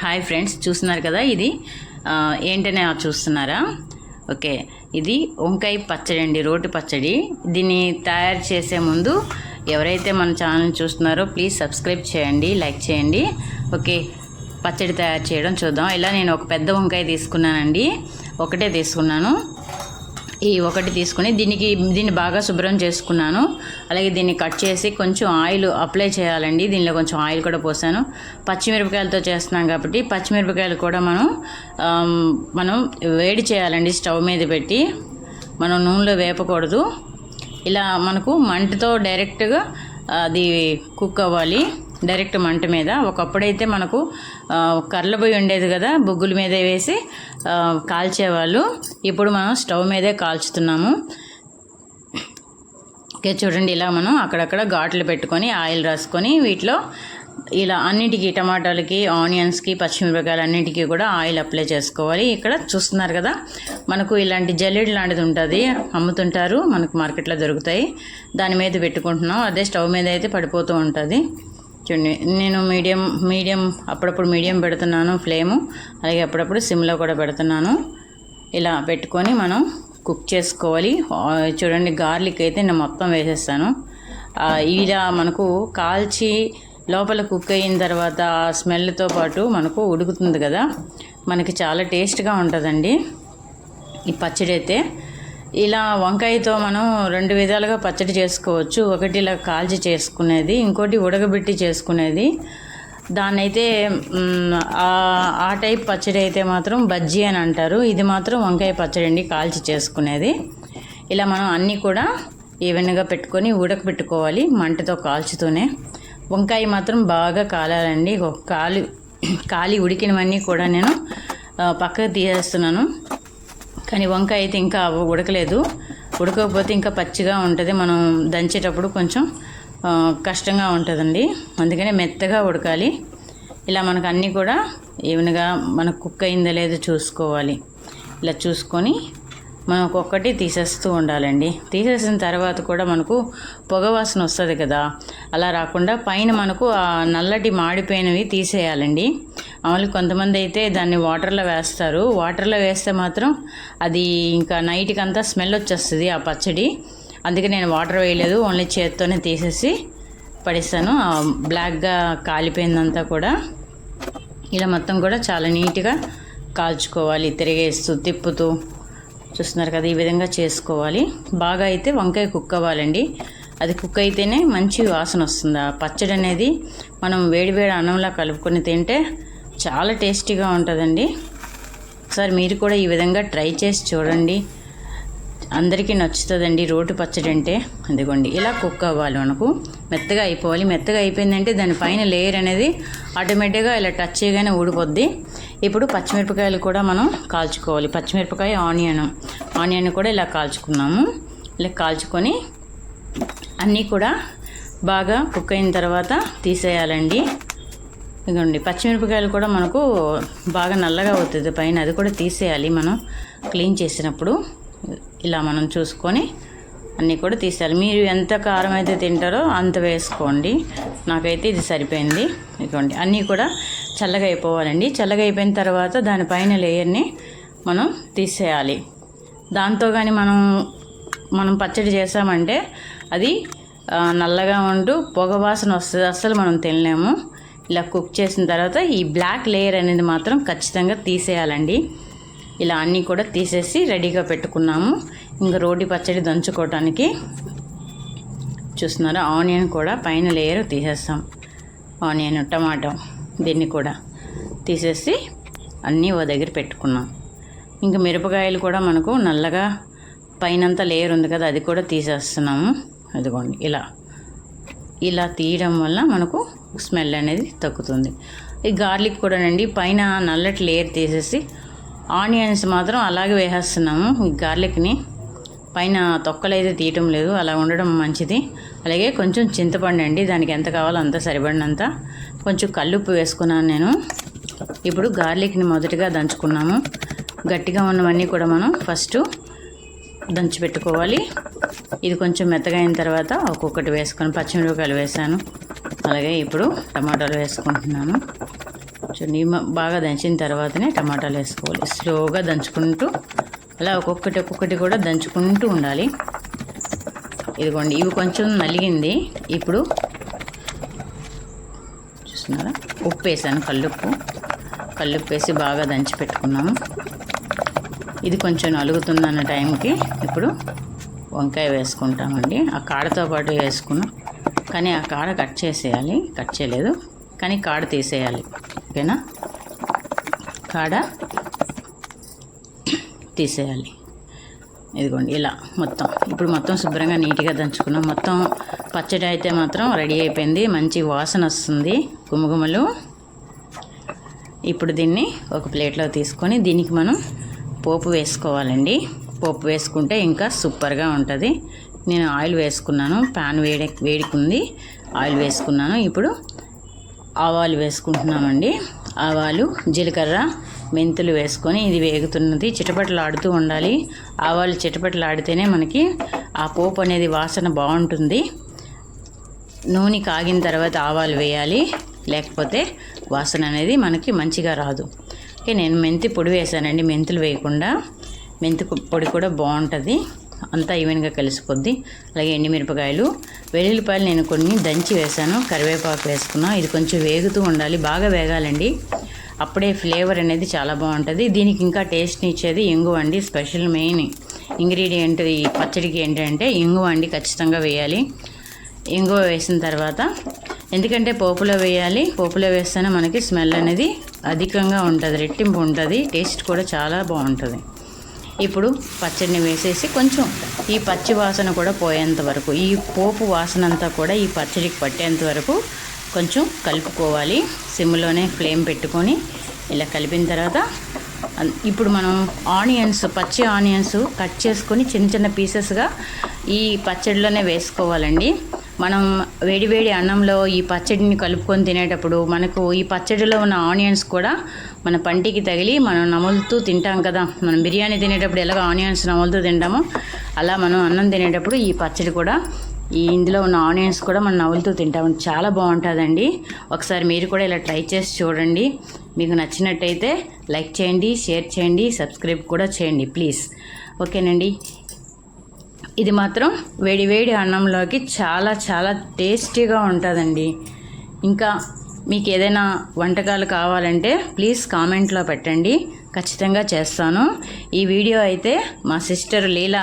Hi friends చూస్తున్నారు కదా ఇది? ఏంటనే చూస్తున్నారా? ఓకే ఇది వంకాయ పచ్చడి అండి రోటి పచ్చడి. దీన్ని తయారు చేసే ముందు ఎవరైతే మన ఛానల్ చూస్తున్నారో ప్లీజ్ సబ్స్క్రైబ్ చేయండి లైక్ చేయండి. ఓకే పచ్చడి తయారు చేయడం చూద్దాం. ఇలా నేను ఒక పెద్ద వంకాయ తీసుకున్నానండి. ఒకటే తీసుకున్నాను. ఈ ఒకటి తీసుకుని దీనికి దీన్ని బాగా శుభ్రం చేసుకున్నాను. అలాగే దీన్ని కట్ చేసి కొంచెం ఆయిల్ అప్లై చేయాలండి. దీనిలో కొంచెం ఆయిల్ కూడా పోసాను. పచ్చిమిరపకాయలతో చేస్తున్నాం కాబట్టి పచ్చిమిరపకాయలు కూడా మనం మనం వేడి చేయాలండి స్టవ్ మీద పెట్టి. మనం నూనెలో వేపకూడదు. ఇలా మనకు మంటతో డైరెక్ట్గా అది కుక్ అవ్వాలి. డైరెక్ట్ మంట మీద. ఒకప్పుడైతే మనకు ఆ, పొయ్యి ఉండేది కదా బొగ్గుల మీద వేసి కాల్చేవాళ్ళు. ఇప్పుడు మనం స్టవ్ మీదే కాల్చుతున్నాము. ఓకే చూడండి ఇలా మనం అక్కడక్కడ ఘాట్లు పెట్టుకొని ఆయిల్ రాసుకొని వీటిలో ఇలా అన్నిటికీ టమాటాలకి ఆనియన్స్కి పచ్చిమిరపకాయలు అన్నిటికీ కూడా ఆయిల్ అప్లై చేసుకోవాలి. ఇక్కడ చూస్తున్నారు కదా మనకు ఇలాంటి జల్లెడ్ లాంటిది ఉంటుంది అమ్ముతుంటారు మనకు మార్కెట్లో దొరుకుతాయి. దాని మీద పెట్టుకుంటున్నాం. అదే స్టవ్ మీద అయితే పడిపోతూ ఉంటుంది. చూడండి నేను మీడియం మీడియం అప్పుడప్పుడు మీడియం పెడుతున్నాను ఫ్లేము అలాగే అప్పుడప్పుడు సిమ్లో కూడా పెడుతున్నాను. ఇలా పెట్టుకొని మనం కుక్ చేసుకోవాలి. చూడండి గార్లిక్ అయితే నేను మొత్తం వేసేస్తాను. ఇలా మనకు కాల్చి లోపల కుక్ అయిన తర్వాత ఆ స్మెల్తో పాటు మనకు ఉడుకుతుంది కదా. మనకి చాలా టేస్ట్గా ఉంటుందండి ఈ పచ్చడి అయితే. ఇలా వంకాయతో మనం రెండు విధాలుగా పచ్చడి చేసుకోవచ్చు. ఒకటి ఇలా కాల్చి చేసుకునేది ఇంకోటి ఉడకబెట్టి చేసుకునేది. దాన్ని అయితే ఆ- టైప్ పచ్చడి అయితే మాత్రం బజ్జీ అని అంటారు. ఇది మాత్రం వంకాయ పచ్చడి అండి కాల్చి చేసుకునేది. ఇలా మనం అన్నీ కూడా ఈవెన్గా పెట్టుకొని ఉడకబెట్టుకోవాలి మంటతో కాల్చుతూనే. వంకాయ మాత్రం బాగా కాలాలండి. ఒక కాలి కాలి ఉడికినవన్నీ కూడా నేను పక్కకు తీసేస్తున్నాను. కానీ వంకాయ అయితే ఇంకా ఉడకలేదు. ఉడకకపోతే ఇంకా పచ్చిగా ఉంటుంది. మనం దంచేటప్పుడు కొంచెం కష్టంగా ఉంటుందండి. అందుకనే మెత్తగా ఉడకాలి. ఇలా మనకు అన్నీ కూడా ఈవెన్గా మనకు కుక్ అయిందో లేదో చూసుకోవాలి. ఇలా చూసుకొని మనం ఒక్కొక్కటి తీసేస్తూ ఉండాలండి. తీసేసిన తర్వాత కూడా మనకు పొగ వాసన వస్తుంది కదా. అలా రాకుండా పైన మనకు ఆ నల్లటి మాడిపోయినవి తీసేయాలండి. మామూలుగా కొంతమంది అయితే దాన్ని వాటర్లో వేస్తారు. వాటర్లో వేస్తే మాత్రం అది ఇంకా నైట్కి అంతా స్మెల్ వచ్చేస్తుంది ఆ పచ్చడి. అందుకే నేను వాటర్ వేయలేదు ఓన్లీ చేత్తోనే తీసేసి పడేస్తాను బ్లాక్గా కాలిపోయిందంతా కూడా. ఇలా మొత్తం కూడా చాలా నీట్గా కాల్చుకోవాలి తిరిగేస్తూ తిప్పుతూ. చూస్తున్నారు కదా ఈ విధంగా చేసుకోవాలి. బాగా అయితే వంకాయ కుక్ అవ్వాలండి. అది కుక్ అయితేనే మంచి వాసన వస్తుంది. ఆ పచ్చడి అనేది మనం వేడివేడి అన్నంలా కలుపుకొని తింటే చాలా టేస్టీగా ఉంటుందండి. ఒకసారి మీరు కూడా ఈ విధంగా ట్రై చేసి చూడండి. అందరికీ నచ్చుతుందండి రోటి పచ్చడి అంటే. అదిగోండి ఇలా కుక్ అవ్వాలి మనకు. మెత్తగా అయిపోవాలి. మెత్తగా అయిపోయిందంటే దాని పైన లేయర్ అనేది ఆటోమేటిక్గా ఇలా టచ్ చేయగానే ఊడిపోద్ది. ఇప్పుడు పచ్చిమిరపకాయలు కూడా మనం కాల్చుకోవాలి. పచ్చిమిరపకాయ ఆనియన్. ఆనియన్ కూడా ఇలా కాల్చుకున్నాము. ఇలా కాల్చుకొని అన్నీ కూడా బాగా కుక్ అయిన తర్వాత తీసేయాలండి. ఇదిగోండి పచ్చిమిరపకాయలు కూడా మనకు బాగా నల్లగా అవుతుంది పైన. అది కూడా తీసేయాలి మనం క్లీన్ చేసినప్పుడు. ఇలా మనం చూసుకొని అన్నీ కూడా తీసేయాలి. మీరు ఎంత కారం అయితే తింటారో అంత వేసుకోండి. నాకైతే ఇది సరిపోయింది. ఇదిగోండి. అన్నీ కూడా చల్లగా అయిపోవాలండి. చల్లగా అయిపోయిన తర్వాత దానిపైన లేయర్ని మనం తీసేయాలి. దాంతో కానీ మనం మనం పచ్చడి చేసామంటే అది నల్లగా ఉంటూ పొగ వాసన వస్తుంది. అస్సలు మనం తినలేము. ఇలా కుక్ చేసిన తర్వాత ఈ బ్లాక్ లేయర్ అనేది మాత్రం ఖచ్చితంగా తీసేయాలండి. ఇలా అన్నీ కూడా తీసేసి రెడీగా పెట్టుకున్నాము. ఇంకా రోటి పచ్చడి దంచుకోవటానికి చూస్తున్నారా ఆనియన్ కూడా పైన లేయర్ తీసేస్తాం. ఆనియన్ టమాటో దీన్ని కూడా తీసేసి అన్నీ ఓ దగ్గర పెట్టుకున్నాం. ఇంకా మిరపకాయలు కూడా మనకు నల్లగా పైనంత లేయర్ ఉంది కదా అది కూడా తీసేస్తున్నాము. అదిగోండి ఇలా. ఇలా తీయడం వల్ల మనకు స్మెల్ అనేది తగ్గుతుంది. ఈ గార్లిక్ కూడానండి పైన నల్లటి లేయర్ తీసేసి ఆనియన్స్ మాత్రం అలాగే వేసేస్తున్నాము ఈ గార్లిక్ని. పైన తొక్కలు అయితే తీయటం లేదు అలా ఉండడం మంచిది. అలాగే కొంచెం చింతపండు అండి దానికి ఎంత కావాలో అంత సరిపడినంత. కొంచెం కల్లుప్పు వేసుకున్నాను నేను. ఇప్పుడు గార్లిక్ని మొదటిగా దంచుకున్నాము. గట్టిగా ఉన్నవన్నీ కూడా మనం ఫస్ట్ దంచి పెట్టుకోవాలి. ఇది కొంచెం మెత్తగా అయిన తర్వాత ఒక్కొక్కటి వేసుకొని పచ్చిమిరపకాయలు వేసాను. అలాగే ఇప్పుడు టమాటాలు వేసుకుంటున్నాను. చూడండి నిమ్మ బాగా దంచిన తర్వాతనే టమాటాలు వేసుకోవాలి. స్లోగా దంచుకుంటూ అలా ఒక్కొక్కటి ఒక్కొక్కటి కూడా దంచుకుంటూ ఉండాలి. ఇదిగోండి ఇవి కొంచెం నలిగింది. ఇప్పుడు చూస్తున్నారా? ఉప్పు వేసాను కల్లుప్పు. కల్లుప్పు వేసి బాగా దంచి పెట్టుకున్నాము. ఇది కొంచెం నలుగుతుందన్న టైంకి ఇప్పుడు వంకాయ వేసుకుంటామండి. ఆ కాడతో పాటు వేసుకున్నాం. కానీ ఆ కాడ కట్ చేసేయాలి. కట్ చేయలేదు. కానీ కాడ తీసేయాలి. ఓకేనా? కాడ తీసేయాలి. ఇదిగోండి ఇలా మొత్తం. ఇప్పుడు మొత్తం శుభ్రంగా నీట్గా దంచుకున్నాం. మొత్తం పచ్చడి అయితే మాత్రం రెడీ అయిపోయింది. మంచి వాసన వస్తుంది. గుమగుమలు. ఇప్పుడు దీన్ని ఒక ప్లేట్లో తీసుకొని దీనికి మనం పోపు వేసుకోవాలండి. పోపు వేసుకుంటే ఇంకా సూపర్గా ఉంటుంది. నేను ఆయిల్ వేసుకున్నాను. ప్యాన్ వేడి వేడికుంది. ఆయిల్ వేసుకున్నాను. ఇప్పుడు ఆవాలు వేసుకుంటున్నామండి. ఆవాలు జీలకర్ర మెంతులు వేసుకొని ఇది వేగుతున్నది. చిటపటలాడుతూ ఉండాలి. ఆవాలు చిటపటలాడితేనే మనకి ఆ పోపు అనేది వాసన బాగుంటుంది. నూనె కాగిన తర్వాత ఆవాలు వేయాలి. లేకపోతే వాసన అనేది మనకి మంచిగా రాదు. ఓకే నేను మెంతి పొడి వేసానండి. మెంతులు వేయకుండా మెంతి పొడి కూడా బాగుంటుంది. అంతా ఈవెన్గా కలిసిపోద్ది. అలాగే ఎండుమిరపకాయలు వెల్లుల్లిపాయలు నేను కొన్ని దంచి వేసాను కరివేపాకు వేసుకున్నా. ఇది కొంచెం వేగుతూ ఉండాలి. బాగా వేగాలండి. అప్పుడే ఫ్లేవర్ అనేది చాలా బాగుంటుంది. దీనికి ఇంకా టేస్ట్ని ఇచ్చేది ఇంగువ అండి. స్పెషల్ మెయిన్ ఇంగ్రీడియంట్ ఈ పచ్చడికి ఏంటంటే ఇంగువ అండి. ఖచ్చితంగా వేయాలి. ఇంగువ వేసిన తర్వాత ఎందుకంటే పోపులో వేయాలి. పోపులో వేస్తేనే మనకి స్మెల్ అనేది అధికంగా ఉంటుంది. రెట్టింపు ఉంటుంది. టేస్ట్ కూడా చాలా బాగుంటుంది. ఇప్పుడు పచ్చడిని వేసేసి కొంచెం ఈ పచ్చి వాసన కూడా పోయేంత వరకు ఈ పోపు వాసన అంతా కూడా ఈ పచ్చడికి పట్టేంత వరకు కొంచెం కలుపుకోవాలి. సిమ్లోనే ఫ్లేమ్ పెట్టుకొని ఇలా కలిపిన తర్వాత ఇప్పుడు మనం ఆనియన్స్ పచ్చి ఆనియన్స్ కట్ చేసుకొని చిన్న చిన్న పీసెస్గా ఈ పచ్చడిలోనే వేసుకోవాలండి. మనం వేడివేడి అన్నంలో ఈ పచ్చడిని కలుపుకొని తినేటప్పుడు మనకు ఈ పచ్చడిలో ఉన్న ఆనియన్స్ కూడా మన పంటికి తగిలి మనం నములుతూ తింటాం కదా. మనం బిర్యానీ తినేటప్పుడు ఎలాగ ఆనియన్స్ నములుతూ తింటామో అలా మనం అన్నం తినేటప్పుడు ఈ పచ్చడి కూడా ఈ ఇందులో ఉన్న ఆనియన్స్ కూడా మనం నవ్వులుతూ తింటాం చాలా బాగుంటుందండి. ఒకసారి మీరు కూడా ఇలా ట్రై చేసి చూడండి. మీకు నచ్చినట్టయితే లైక్ చేయండి షేర్ చేయండి సబ్స్క్రైబ్ కూడా చేయండి ప్లీజ్. ఓకేనండి. ఇది మాత్రం వేడి వేడి అన్నంలోకి చాలా చాలా టేస్టీగా ఉంటుందండి. ఇంకా మీకు ఏదైనా వంటకాలు కావాలంటే ప్లీజ్ కామెంట్లో పెట్టండి. ఖచ్చితంగా చేస్తాను. ఈ వీడియో అయితే మా సిస్టర్ లీలా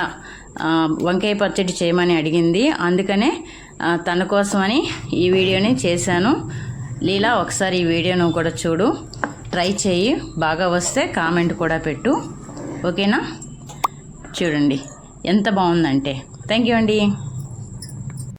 వంకాయ పచ్చడి చేయమని అడిగింది. అందుకనే తన కోసమని ఈ వీడియోని చేశాను. లీలా ఒకసారి ఈ వీడియోను కూడా చూడు. ట్రై చేయి. బాగా వస్తే కామెంట్ కూడా పెట్టు. ఓకేనా? చూడండి. ఎంత బాగుందంటే. థ్యాంక్ యూ అండి.